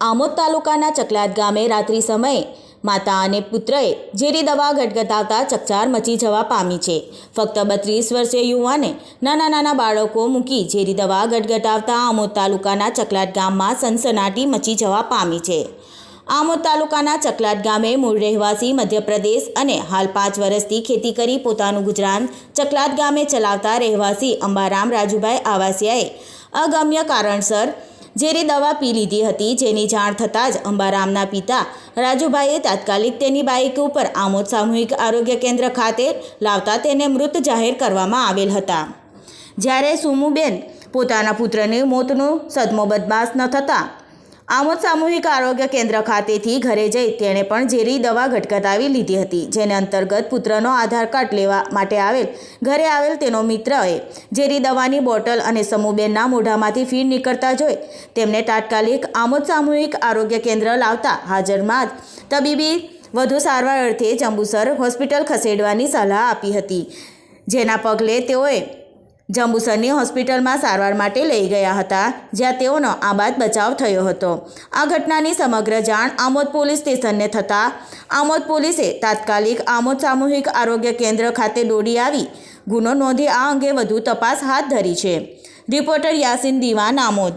આમોદ તાલુકાના ચકલાદ ગામે રાત્રિ સમયે માતા અને પુત્રએ ઝેરી દવા ગટગટાવતા ચકચાર મચી જવા પામી છે. ફક્ત બત્રીસ વર્ષીય યુવાને નાના નાના બાળકો મૂકી ઝેરી દવા ગટગટાવતા આમોદ તાલુકાના ચકલાદ ગામમાં સનસનાટી મચી જવા પામી છે. આમોદ તાલુકાના ચકલાટ ગામે મૂળ રહેવાસી મધ્યપ્રદેશ અને હાલ પાંચ વર્ષથી ખેતી કરી પોતાનું ગુજરાન ચકલાદ ગામે ચલાવતા રહેવાસી અંબારામ રાજુભાઈ આવાસિયાએ અગમ્ય કારણસર ઝેરી દવા પી લીધી હતી, જેની જાણ થતાં જ અંબારામના પિતા રાજુભાઈએ તાત્કાલિક તેની બાઇક ઉપર આમોદ સામૂહિક આરોગ્ય કેન્દ્ર ખાતે લાવતા તેને મૃત જાહેર કરવામાં આવેલ હતા. જ્યારે સુમુબેન પોતાના પુત્રને મોતનો સદમો બદમાશ ન થતાં આમોદ સામૂહિક આરોગ્ય કેન્દ્ર ખાતેથી ઘરે જઈ તેણે પણ ઝેરી દવા ઘટઘટાવી લીધી હતી, જેને અંતર્ગત પુત્રનો આધાર કાર્ડ લેવા માટે આવેલ, ઘરે આવેલ તેનો મિત્રએ ઝેરી દવાની બોટલ અને સમૂહબેનના મોઢામાંથી ફીણ નીકળતા જોઈ તેમને તાત્કાલિક આમોદ સામૂહિક આરોગ્ય કેન્દ્ર લાવતા હાજરમાં જ તબીબી વધુ સારવાર અર્થે જંબુસર હોસ્પિટલ ખસેડવાની સલાહ આપી હતી, જેના પગલે તેઓએ જંબુસરની હોસ્પિટલમાં સારવાર માટે લઈ ગયા હતા, જ્યાં તેઓનો આબાદ બચાવ થયો હતો. આ ઘટનાની સમગ્ર જાણ આમોદ પોલીસ સ્ટેશનને થતાં, આમોદ પોલીસે તાત્કાલિક આમોદ સામૂહિક આરોગ્ય કેન્દ્ર ખાતે દોડી આવી. ગુનો નોંધી આ અંગે વધુ તપાસ હાથ ધરી છે. રિપોર્ટર યાસીન દિવાન આમોદ.